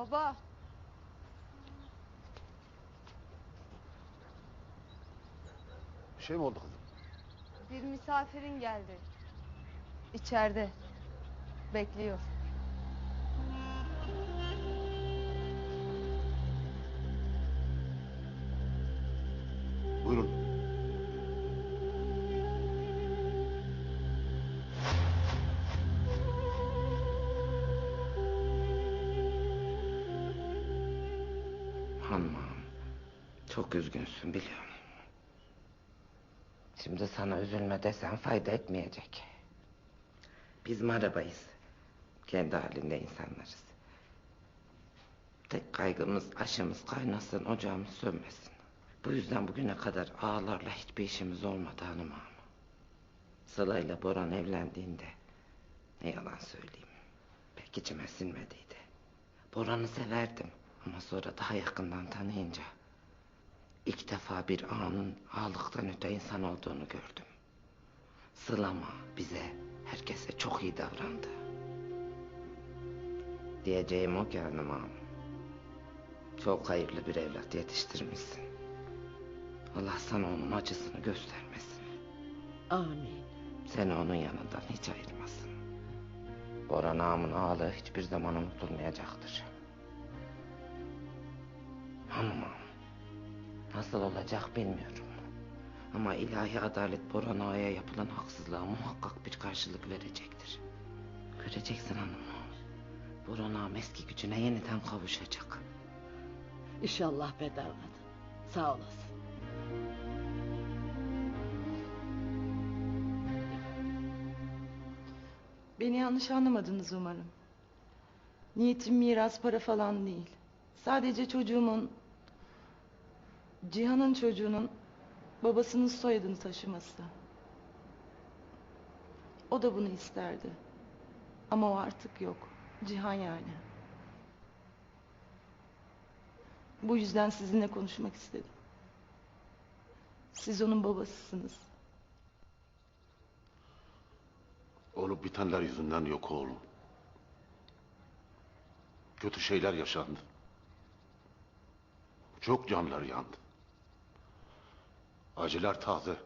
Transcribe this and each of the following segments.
Baba. Bir şey mi oldu kızım? Bir misafirin geldi. İçeride. Bekliyor. Hanımım, çok üzgünsün biliyorum. Şimdi sana üzülme desem fayda etmeyecek. Biz marabayız. Kendi halinde insanlarız. Tek kaygımız aşımız kaynasın, ocağımız sönmesin. Bu yüzden bugüne kadar ağalarla hiçbir işimiz olmadı hanımım. Sıla ile Boran evlendiğinde ne yalan söyleyeyim. Pek içime sinmediydi. Boran'ı severdim ama sonra daha yakından tanıyınca ilk defa bir ağanın ağalıktan öte insan olduğunu gördüm. Sılama bize, herkese çok iyi davrandı. Diyeceğim o ki hanım ağam. Çok hayırlı bir evlat yetiştirmişsin. Allah sana onun acısını göstermesin. Amin. Seni onun yanından hiç ayırmasın. Boran ağamın ağalığı hiçbir zaman unutulmayacaktır. Nasıl olacak bilmiyorum. Ama ilahi adalet Boran ağaya yapılan haksızlığa muhakkak bir karşılık verecektir. Göreceksin hanım. Boran ağam eski gücüne yeniden kavuşacak. İnşallah be damat. Sağ olasın. Beni yanlış anlamadınız umarım. Niyetim miras para falan değil. Sadece çocuğumun, Cihan'ın çocuğunun babasının soyadını taşıması. O da bunu isterdi. Ama o artık yok. Cihan yani. Bu yüzden sizinle konuşmak istedim. Siz onun babasısınız. Olup bitenler yüzünden yok oğlum. Kötü şeyler yaşandı. Çok canlar yandı. Acılar taze.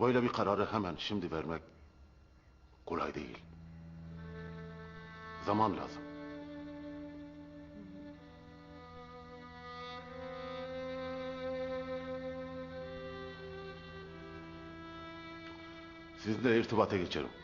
Böyle bir kararı hemen şimdi vermek kolay değil. Zaman lazım. Sizinle irtibata geçerim.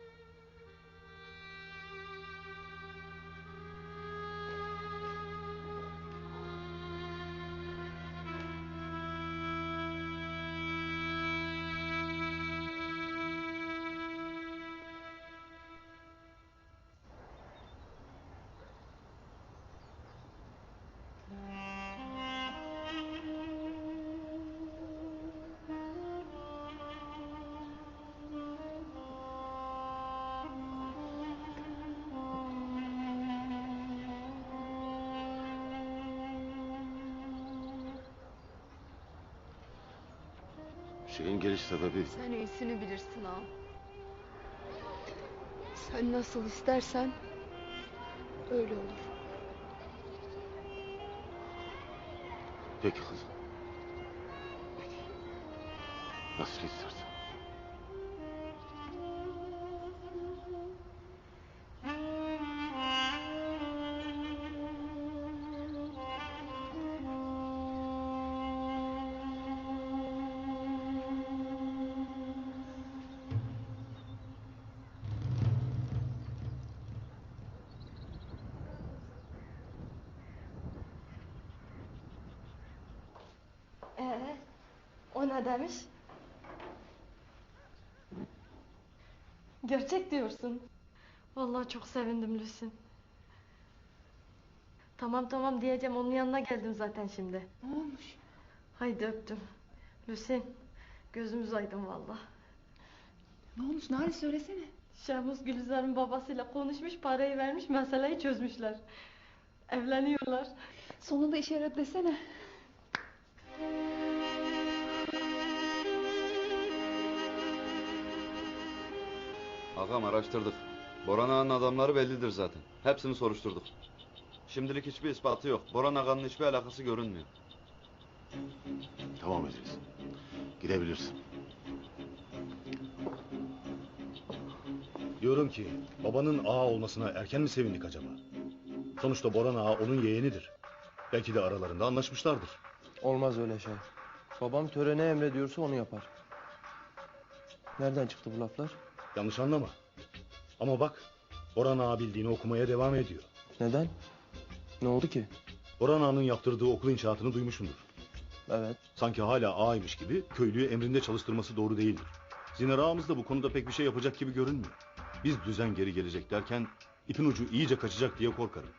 Şeyin geliş sebebi Sen iyisini bilirsin ağam. Sen nasıl istersen öyle olur. Peki kızım. Peki. Nasıl istersen. Ee, o ne demiş? Gerçek diyorsun. Vallahi çok sevindim Lüsin. Tamam tamam diyeceğim onun yanına geldim zaten şimdi. Ne olmuş? Haydi öptüm. Lüsin gözümüz aydın vallahi. Ne olmuş? Nari söylesene. Şehmus Gülizar'ın babasıyla konuşmuş, parayı vermiş, meseleyi çözmüşler. Evleniyorlar. Sonunda işe yaradı desene. Ağam araştırdık. Boran Ağa'nın adamları bellidir zaten. Hepsini soruşturduk. Şimdilik hiçbir ispatı yok. Boran Ağa'nın hiçbir alakası görünmüyor. Tamam İdris. Gidebilirsin. Diyorum ki babanın ağa olmasına erken mi sevindik acaba? Sonuçta Boran ağa onun yeğenidir. Belki de aralarında anlaşmışlardır. Olmaz öyle şey. Babam törene emrediyorsa onu yapar. Nereden çıktı bu laflar? Yanlış anlama. Ama bak Boran ağa bildiğini okumaya devam ediyor. Neden? Ne oldu ki? Boran ağanın yaptırdığı okul inşaatını duymuşsundur. Evet. Sanki hala ağaymış gibi köylüyü emrinde çalıştırması doğru değildir. Zinar ağamız da bu konuda pek bir şey yapacak gibi görünmüyor. Biz düzen geri gelecek derken ipin ucu iyice kaçacak diye korkarım.